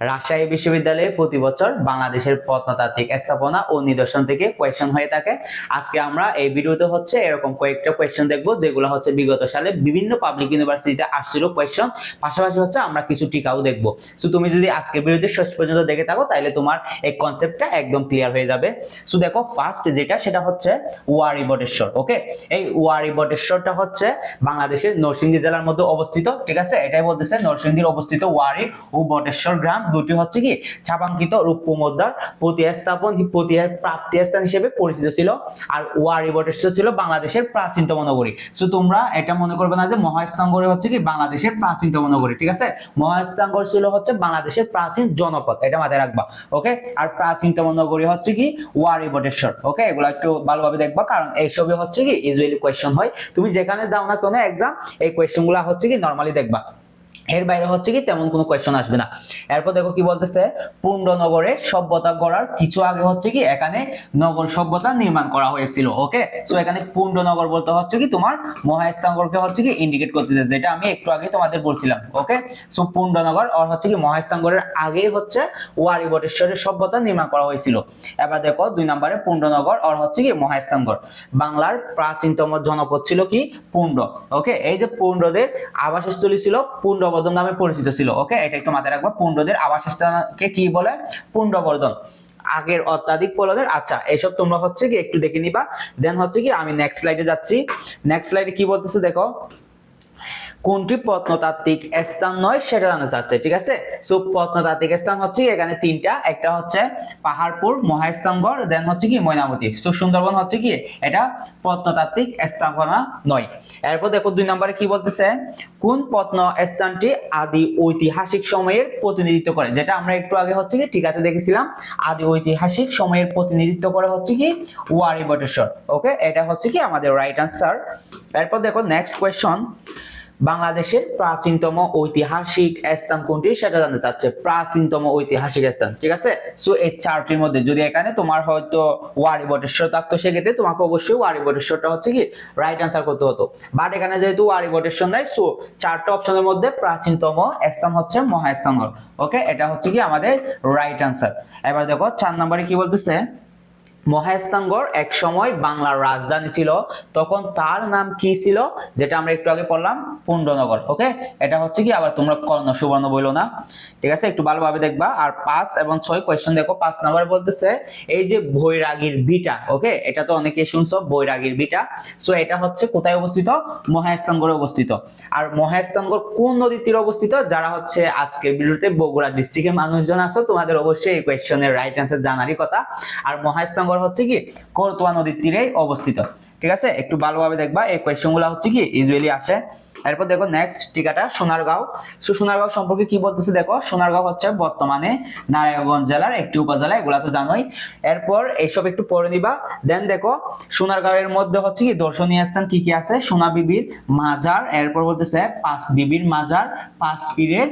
রাজশাহী বিশ্ববিদ্যালয়ে প্রতি বছর বাংলাদেশের প্রত্নতাত্ত্বিক স্থাপনা ও নিদর্শন থেকে কোয়েশ্চেন হয়ে থাকে। আজকে আমরা এই ভিডিওতে হচ্ছে এরকম কয়েকটা কোয়েশ্চেন দেখব, যেগুলো হচ্ছে বিগত সালে বিভিন্ন পাবলিক ইউনিভার্সিটিতে আসছিল কোয়েশ্চেন পাশাপাশি হচ্ছে আমরা কিছু টিকাও দেখব। সো তুমি যদি আজকে ভিডিওতে শেষ পর্যন্ত দেখে থাকো তাহলে তোমার এই কনসেপ্টটা একদম ক্লিয়ার হয়ে যাবে। সো দেখো ফার্স্ট যেটা, সেটা হচ্ছে ওয়ারি বটেশ্বর ওকে এই ওয়ারি বটেশ্বরটা হচ্ছে বাংলাদেশের নরসিংদী জেলার মধ্যে অবস্থিত, ঠিক আছে? এটাই বলতেছে, নরসিংদীর অবস্থিত ওয়ারি ও বটেশ্বর গ্রাম। দুটি হচ্ছে কি? ছাপাঙ্কিত রূপ্য মুদ্রার প্রতিস্থাপন, প্রতি প্রাপ্তি স্থান হিসেবে পরিচিত ছিল। আর ওয়ারি বটেশ্বর ছিল বাংলাদেশের প্রাচীনতম নগরী। সো তোমরা এটা মনে করবে না যে মহাস্থানগড়ে হচ্ছে কি বাংলাদেশের প্রাচীনতম নগরী, ঠিক আছে? মহাস্থানগড় ছিল হচ্ছে বাংলাদেশের প্রাচীন জনপদ, এটা মাথায় রাখবা, ওকে? আর প্রাচীনতম নগরী হচ্ছে কি ওয়ারি বটেশ্বর ওকে? এগুলো একটু ভালোভাবে দেখবা, কারণ এইসবই হচ্ছে কি ইউজুয়ালি কোয়েশ্চন হয়। তুমি যেখানে দাও না কোনো এক্সাম এই কোয়েশ্চনগুলো হচ্ছে কি নর্মালি দেখবা। এর বাইরে হচ্ছে কি তেমন কোনো কোয়েশ্চন আসবে না। এরপর দেখো কি বলতেছে পুণ্ডনগরে সভ্যতা গড়ার কিছু আগে হচ্ছে কি এখানে নগর সভ্যতা নির্মাণ করা হয়েছিল ওকে সো এখানে পুণ্ডনগর বলতে হচ্ছে কি তোমার মহাস্থানগরকে হচ্ছে কি ইন্ডিকেট করতেছে, যেটা আমি একটু আগে তোমাদের বলছিলাম ওকে সো পুণ্ডনগর আর হচ্ছে কি মহাস্থানগরের আগেই হচ্ছে ওয়ারি বটেশ্বরের সভ্যতা নির্মাণ করা হয়েছিল। এবার দেখো দুই নম্বরে পুণ্ডনগর আর হচ্ছে কি মহাস্থানগড় বাংলার প্রাচীনতম জনপদ ছিল কি পুণ্ড ওকে এই যে পুণ্ডদের আবাসস্থলী ছিল পুণ্ডবর্ধন নামে পরিচিত ছিল ওকে এটা একটু মাথায় রাখবা, পুণ্ডদের আবাসস্থানকে কি বলে? পুণ্ডবর্ধন। আগের অত্যাধিক পলদের আচ্ছা এসব তোমরা হচ্ছে কি একটু দেখে নিবা। দেন হচ্ছে কি, আমি নেক্সট স্লাইডে যাচ্ছি। নেক্সট স্লাইডে কি বলতেছে দেখো? কোনটি প্রত্নতাত্ত্বিক স্থান নয় সেটা জানা যাচ্ছে, ঠিক আছে? সো প্রত্নতাত্ত্বিক স্থান হচ্ছে এখানে তিনটা, একটা হচ্ছে পাহাড়পুর, মহাস্থানগড় দেন হচ্ছে কি? ময়নামতি। সো সুন্দরবন হচ্ছে কি? এটা প্রত্নতাত্ত্বিক স্থাপনা নয়। এরপর দেখো দুই নম্বরে কি বলতেছে? কোন প্রত্ন স্থানটি আদি ঐতিহাসিক সময়ের প্রতিনিধিত্ব করে? যেটা আমরা একটু আগে হচ্ছে কি টিকাতে দেখেছিলাম, আদি ঐতিহাসিক সময়ের প্রতিনিধিত্ব করে হচ্ছে কি? ওয়ারি বটেশ্বর। ওকে এটা হচ্ছে কি আমাদের রাইট আনসার এরপর দেখো নেক্সট কোয়েশ্চন বাংলাদেশের প্রাচীনতম ঐতিহাসিক স্থান কোনটি সেটা জানতে চাচ্ছে। প্রাচীনতম ঐতিহাসিক স্থান, ঠিক আছে? সো এই চারটির মধ্যে যদি এখানে তোমার হয়তো ওয়ারি বটেশ্বর থাকতো, সেক্ষেত্রে তোমাকে অবশ্যই ওয়ারি বটেশ্বরটা হচ্ছে কি রাইট আনসার করতে হতো। বাট এখানে যেহেতু ওয়ারি বটেশ্বর নাই সো চারটা অপশনের মধ্যে প্রাচীনতম স্থান হচ্ছে মহাস্থানগড়। ওকে এটা হচ্ছে কি আমাদের রাইট আনসার এবার দেখো, চার নম্বরে কি বলতেছে? মহাস্থানগড় এক সময় বাংলার রাজধানী ছিল। তখন তার নাম কি ছিল? যেটা আমরা একটু আগে পড়লাম পুণ্ডনগর ওকে এটা হচ্ছে কি? আবার তোমরা কর্ণ সুবর্ণ বইলো না। ঠিক আছে? একটু ভালোভাবে দেখবা। আর পাঁচ এবং ছয় কোয়েশ্চেন দেখো, পাঁচ নাম্বার বলতেছে, এই যে বৈরাগীর বিটা ওকে এটা তো অনেকে শুনছো, বৈরাগীর বিটা সো এটা হচ্ছে কোথায় অবস্থিত? মহাস্থানগড়ে অবস্থিত। আর মহাস্থানগড় কোন নদীর তীরে অবস্থিত? যারা হচ্ছে আজকের ভিডিওতে বগুড়া ডিস্ট্রিক্টের মানুষজন আছো, তোমাদের অবশ্যই এই কোয়েশ্চেনের রাইট অ্যান্সার জানারই কথা। আর মহাস্থানগড় হচ্ছে কি, করতোয়া নদীর তীরে অবস্থিত। ঠিক আছে? একটু ভালোভাবে দেখবা, এই কোয়েশ্চেনগুলো হচ্ছে কি ইউজুয়ালি আসে। এরপর দেখো নেক্সট টিকাটা সোনারগাঁও। সো, সোনারগাঁও সম্পর্কে কি বলতেছে দেখো, সোনারগাঁও হচ্ছে বর্তমানে নারায়ণগঞ্জ জেলার একটি উপজেলা, এগুলা তো জানোই। এরপর এইসব একটু পড়ে নিবা। দেন দেখো, সোনারগাঁওয়ের মধ্যে হচ্ছে কি, দর্শনীয় স্থান কি কি আছে? সোনা বিবির মাজার। এরপর বলতেছে পাঁচ বিবির মাজার পাঁচ পীরের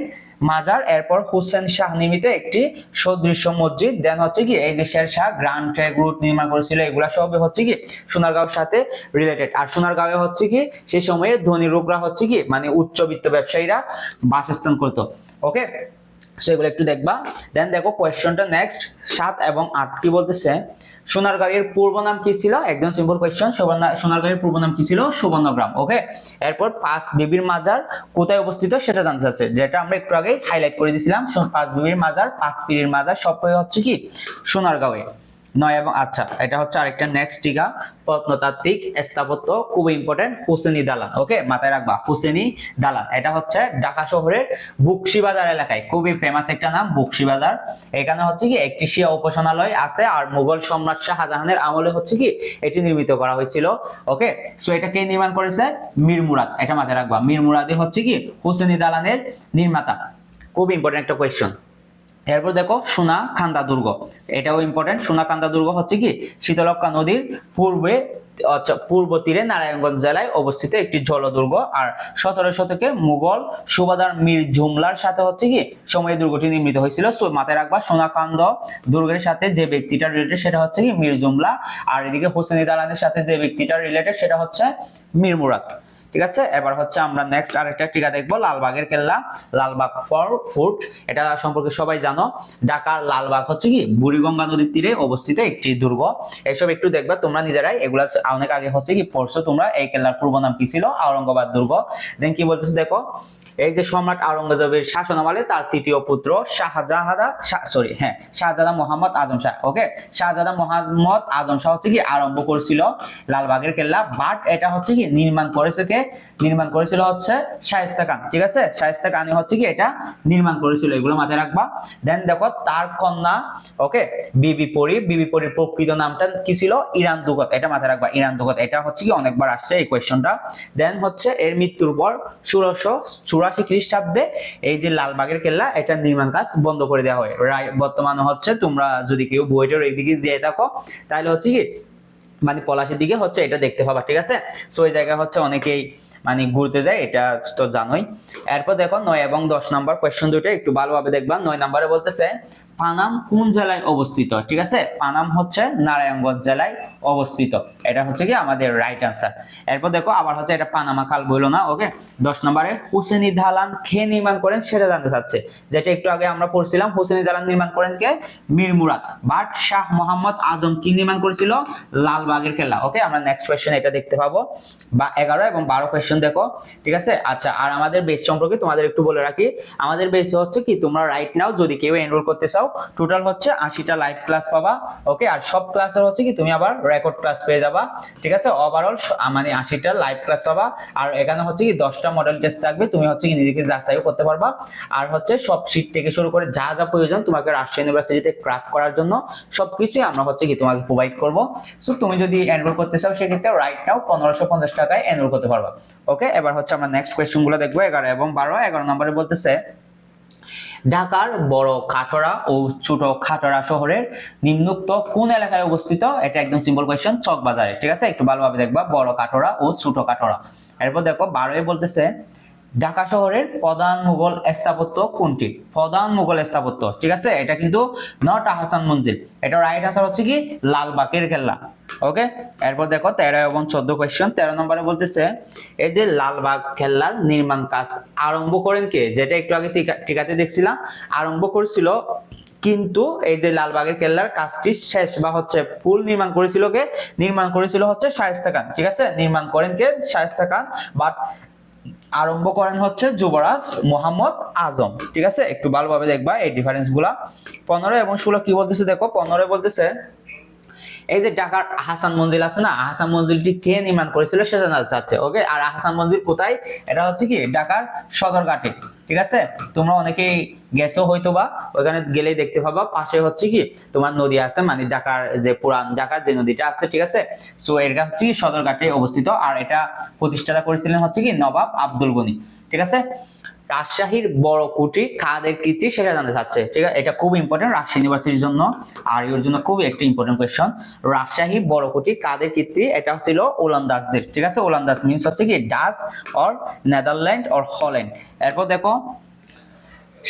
মাজার, এরপর হুসেন শাহ নির্মিত একটি সদৃশ্য মসজিদ দেন হচ্ছে কি এই দেশের শাহ, গ্রান্ড রুট নির্মাণ করেছিল, এগুলা সব হচ্ছে কি সোনারগাঁওর সাথে রিলেটেড আর সোনারগাঁওয়ে হচ্ছে কি সেই সময়ে ধনী লোকরা হচ্ছে কি মানে উচ্চবিত্ত ব্যবসায়ীরা বাসস্থান করতো ওকে সো এগুলো একটু দেখবা। দেন দেখো কোয়েশ্চনটা নেক্সট সাত এবং আট কি বলতেছে? সোনারগাড়ির পূর্ব নাম কি ছিল? একদম সিম্পল কোয়েশ্চন সোনারগাড়ির পূর্ব নাম কি ছিল? সুবর্ণগ্রাম ওকে এরপর পাঁচ বিবির মাজার কোথায় অবস্থিত সেটা জানতে চাচ্ছে। যেটা আমরা একটু আগে হাইলাইট করে দিয়েছিলাম। পাঁচ বিবির মাজার, পাঁচ পীরের মাজার সব হচ্ছে কি? সোনারগাঁওয়ে। নয় এবং আচ্ছা এটা হচ্ছে আরেকটা নেক্সট টিকা, প্রত্নতাত্ত্বিক স্থাপত্য খুব ইম্পর্টেন্ট হুসেনি দালান ওকে মাথায় রাখবা হুসেনি দালান এটা হচ্ছে ঢাকা শহরের বুকশিবাজার এলাকায়, খুবই ফেমাস একটা নাম বুকশিবাজার এখানে হচ্ছে কি, একটি শিয়া উপাসনালয় আছে আর মুঘল সম্রাট শাহজাহানের আমলে হচ্ছে কি, এটি নির্মিত করা হয়েছিল ওকে সো এটা কে নির্মাণ করেছে? মীর মুরাদ, এটা মাথায় রাখবা। মীর মুরাদই হচ্ছে কি হুসেনি দালানের নির্মাতা। খুব ইম্পর্টেন্ট একটা কোয়েশ্চন এরপর দেখো সোনা খান্দা দুর্গ। এটাও ইম্পর্টেন্ট সোনা খান্দা দুর্গ হচ্ছে কি? শীতলক্ষা নদীর পূর্বে পূর্ব তীরে নারায়ণগঞ্জ জেলায় অবস্থিত একটি জলদুর্গ। আর সতেরো শতকে মুঘল সুবাদার মীর জুমলার সাথে হচ্ছে কি? সময়ে দুর্গটি নির্মিত হয়েছিল। মাথায় রাখবা সোনাকান্দ দুর্গের সাথে যে ব্যক্তিটা রিলেটেড সেটা হচ্ছে কি? মীর জুমলা। আর এদিকে হোসেনি দালানের সাথে যে ব্যক্তিটা রিলেটেড সেটা হচ্ছে মীর মুরাদ। ঠিক আছে? এবার হচ্ছে আমরা নেক্সট আরেকটা টিকা দেখব, লালবাগের কেল্লা, লালবাগ ফর ফুট এটা সম্পর্কে সবাই জানো। ঢাকার লালবাগ হচ্ছে কি? বুড়িগঙ্গা নদীর তীরে অবস্থিত একটি দুর্গ। এসব একটু দেখবা তোমরা নিজেরাই। এগুলা অনেক আগে হচ্ছে কি পড়ছো তোমরা। এই কেল্লার পূর্ব নাম কি ছিল? আওরঙ্গাবাদ দুর্গ। দেন কি বলতেছে দেখো? এই যে সম্রাট আওরঙ্গজেবের শাসনামলে তার তৃতীয় পুত্র শাহজাহাদা সরি হ্যাঁ শাহজাদা মোহাম্মদ আজম শাহ ওকে শাহজাদা মোহাম্মদ আজম শাহ হচ্ছে কি আরম্ভ করেছিল লালবাগের কেল্লা বাট এটা হচ্ছে কি নির্মাণ করেছে কে? নির্মাণ করেছিল হচ্ছে শায়েস্তা খান, ঠিক আছে? শায়েস্তা খানি হচ্ছে কি এটা নির্মাণ করেছিল, এগুলো মাথায় রাখবা। দেন দেখো তার কন্যা ওকে বিবি পরি, বিবি পরির প্রকৃত নামটা কি ছিল? ইরান দুগত, এটা মাথায় রাখবা, ইরান দুগত, এটা হচ্ছে কি অনেকবার আসছে এই কোয়েশ্চনটা দেন হচ্ছে এর মৃত্যুর পর ষোলোশো চুরাশি খ্রিস্টাব্দে এই যে লালবাগের কেল্লা, এটা নির্মাণ কাজ বন্ধ করে দেওয়া হয়। বর্তমানে হচ্ছে তোমরা যদি কেউ বইটার এইদিকে দিয়ে থাকো, তাহলে হচ্ছে কি মানে পলাশের দিকে হচ্ছে, এটা দেখতে পাবা, ঠিক আছে? সো এই জায়গা হচ্ছে অনেকেই মানে ঘুরতে যায়, এটা তো জানোই। এরপর দেখো নয় এবং দশ নম্বর কোয়েশ্চন দুটো একটু ভালোভাবে দেখবা। নয় নাম্বারে বলতেছে পানাম কোন জেলায় অবস্থিত? ঠিক আছে? পানাম হচ্ছে নারায়ণগঞ্জ জেলায় অবস্থিত। এটা হচ্ছে কি আমাদের রাইট আনসার এরপর দেখো, আবার হচ্ছে এটা পানামা কাল বইলো না ওকে দশ নম্বরে, হুসেনি দালান খে নির্মাণ করেন সেটা জানতে চাচ্ছে। যেটা একটু আগে আমরা পড়ছিলাম, হুসেনি দালান নির্মাণ করেন কে? মীর মুরাদ। বাট শাহ মোহাম্মদ আজম কি নির্মাণ করেছিল? লালবাগের কেল্লা ওকে আমরা নেক্সট কোয়েশ্চেন এটা দেখতে পাবো। বা এগারো এবং বারো কোয়েশ্চেন দেখো, ঠিক আছে? আচ্ছা আর আমাদের বেস সম্পর্কে তোমাদের একটু বলে রাখি। আমাদের বেস হচ্ছে কি, তোমরা রাইট নাও যদি কেউ এনরোল করতে চাও টোটাল হচ্ছে আশিটা লাইভ ক্লাস পাবা ওকে আর সব ক্লাসের হচ্ছে কি, তুমি আবার রেকর্ড ক্লাস পেয়ে যাবা, ঠিক আছে? ওভারঅল মানে আশিটা লাইভ ক্লাস পাবা। আর এখানে হচ্ছে কি, দশটা মডেল টেস্ট থাকবে, তুমি হচ্ছে কি, নিজেকে যাচাইও করতে পারবা। আর হচ্ছে সব শীট থেকে শুরু করে যা যা প্রয়োজন তোমাকে রাজশাহী ইউনিভার্সিটিতে ক্র্যাক করার জন্য, সবকিছুই আমরা হচ্ছে কি, তোমাকে প্রোভাইড করব। সো তুমি যদি এনরোল করতে চাও, সেক্ষেত্রে রাইট নাও পনেরোশো পঞ্চাশ টাকায় এনরোল করতে পারবা ওকে এবার হচ্ছে আমরা নেক্সট কোয়েশ্চনগুলো দেখব, এগারো এবং বারো, এগারো নম্বরে বলতেছে ঢাকার বড় খাটরা ও ছোট খাটরা শহরের নিম্নোক্ত কোন এলাকায় অবস্থিত? এটা একদম সিম্পল কোয়েশ্চন চক বাজারে ঠিক আছে? একটু ভালোভাবে দেখবা, বড় কাটরা ও ছোট কাটরা এরপর দেখো বারোয় বলতেছে ঢাকা শহরের প্রধান মুঘল স্থাপত্য কোনটি? প্রধান মুঘল স্থাপত্য, ঠিক আছে? এটা কিন্তু নট আহসান মঞ্জিল। এটা রাইট আনসার হচ্ছে কি? লালবাগের কেল্লা ওকে এরপর দেখো, তেরো এবং চোদ্দ কোয়েশ্চন তেরো নম্বরে বলতেছে, এই যে লালবাগ কেল্লার নির্মাণ কাজ আরম্ভ করেন কে? যেটা একটু আগে টিকা- টিকাতে দেখছিলাম। আরম্ভ করেছিল কিন্তু এই যে লালবাগের কেল্লার কাজটি শেষ বা হচ্ছে ফুল নির্মাণ করেছিল কে? নির্মাণ করেছিল হচ্ছে শায়েস্তা খান, ঠিক আছে? নির্মাণ করেন কে? শায়েস্তা খান। বাট আরম্ভ করেন হচ্ছে যুবরাজ মোহাম্মদ আজম। ঠিক আছে? একটু ভালোভাবে দেখবা এই ডিফারেন্সগুলা। পনেরো এবং ষোলো কি বলতেছে? দেখো, পনেরো বলতেছে এই যে ঢাকার আহসান মঞ্জিল আছে না আহসান মঞ্জিলটি কে নির্মাণ করেছিল সেটা জানতে চাচ্ছে ওকে আর আহসান মঞ্জিল কোথায়? এটা হচ্ছে কি, ঢাকার সদরঘাটে, ঠিক আছে? তোমরা অনেকেই গেছো হয়তো বা ওখানে গেলেই দেখতে পাবা, পাশে হচ্ছে কি, তোমার নদী আছে মানে ঢাকার যে পুরান, ঢাকার যে নদীটা আছে, ঠিক আছে? সো এটা হচ্ছে কি সদরঘাটে অবস্থিত, আর এটা প্রতিষ্ঠাতা করেছিলেন হচ্ছে কি নবাব আব্দুল গনি। ঠিক আছে? রাজশাহীর বড় কুটি কাদের কীর্তি সেটা জানতে চাচ্ছে, ঠিক আছে? এটা খুব ইম্পর্টেন্ট রাজশাহী ইউনিভার্সিটির জন্য আর এর জন্য খুব একটি ইম্পর্টেন্ট কোয়েশ্চন রাজশাহী বড় কুটি কাদের কীর্তি? এটা হচ্ছিল ওলান্দাসদের ঠিক আছে? ওলান্দাস মিনস হচ্ছে কি, Dutch or Netherland or Holland. এরপর দেখো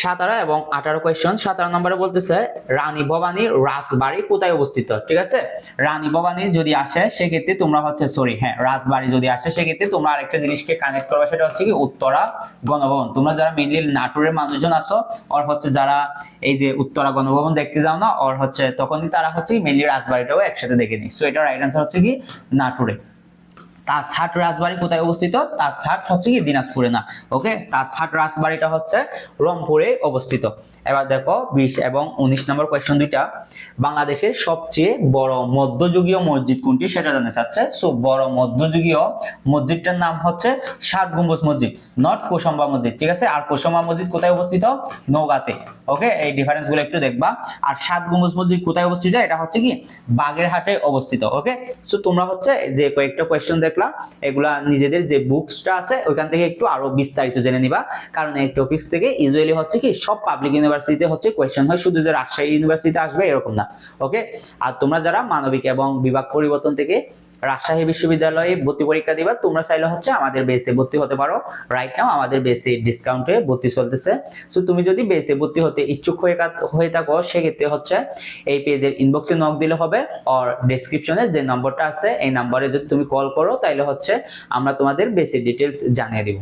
সাতারা এবং আঠারো কোয়েশ্চন সাতারো নম্বরে বলতেছে, রানী ভবানী রাজবাড়ি কোথায় অবস্থিত? ঠিক আছে? রানী ভবানী যদি আসে, সেক্ষেত্রে তোমরা হচ্ছে সরি হ্যাঁ রাজবাড়ি যদি আসে, সেক্ষেত্রে তোমরা আরেকটা জিনিসকে কানেক্ট করবে, সেটা হচ্ছে কি, উত্তরা গণভবন। তোমরা যারা মেনলি নাটোরের মানুষজন আসো ওর হচ্ছে যারা এই যে উত্তরা গণভবন দেখতে যাও না ওর হচ্ছে তখনই তারা হচ্ছে মেনলি রাজবাড়িটাও একসাথে দেখে নি সো এটা রাইট আনসার হচ্ছে কি, নাটোরে। তাজহাট রাজবাড়ি কোথায় অবস্থিত? তাজহাট হচ্ছে কি দিনাজপুরে না? ওকে? তাজহাট রাজবাড়িটা হচ্ছে রংপুরে অবস্থিত। এবার দেখো, বিশ এবং উনিশ নম্বর কোয়েশ্চন দুইটা। বাংলাদেশের সবচেয়ে বড় মধ্যযুগীয় মসজিদ কোনটি সেটা জানতে চাচ্ছে? সো বড় মধ্যযুগীয় মসজিদটার নাম হচ্ছে ষাট গম্বুজ মসজিদ নট কোসম্বা মসজিদ, ঠিক আছে? আর কোসম্বা মসজিদ কোথায় অবস্থিত? নৌগাতে ওকে? এই ডিফারেন্সগুলো একটু দেখবা। আর সাত গম্বুজ মসজিদ কোথায় অবস্থিত? এটা হচ্ছে কি? বাগেরহাটে অবস্থিত, ওকে? সো তোমরা হচ্ছে যে কয়েকটা কোয়েশ্চন দেখলা, এগুলা নিজেদের যে বুকসটা আছে, ওইখান থেকে একটু আরও বিস্তারিত জেনে নিবা। কারণ এই টপিকস থেকে ইউজুয়ালি হচ্ছে কি, সব পাবলিক ইউনিভার্সিটিতে হচ্ছে কোয়েশ্চেন হয়, শুধু যে রাজশাহী ইউনিভার্সিটিতে আসবে এরকম না ওকে আর তোমরা যারা মানবিক এবং বিভাগ পরিবর্তন থেকে রাজশাহী বিশ্ববিদ্যালয়ে ভর্তি পরীক্ষা দিবা, তোমরা চাইলে হচ্ছে আমাদের বেসে ভর্তি হতে পারো। রাইট নাও আমাদের বেসে ডিসকাউন্টে ভর্তি চলতেছে। সো তুমি যদি বেসে ভর্তি হতে ইচ্ছুক হয়ে হয়ে থাকো, সেক্ষেত্রে হচ্ছে এই পেজের ইনবক্সে নক দিলে হবে আর ডেসক্রিপশনে যে নম্বরটা আছে, এই নম্বরে যদি তুমি কল করো তাহলে হচ্ছে আমরা তোমাদের বেসিক ডিটেলস জানিয়ে দিব।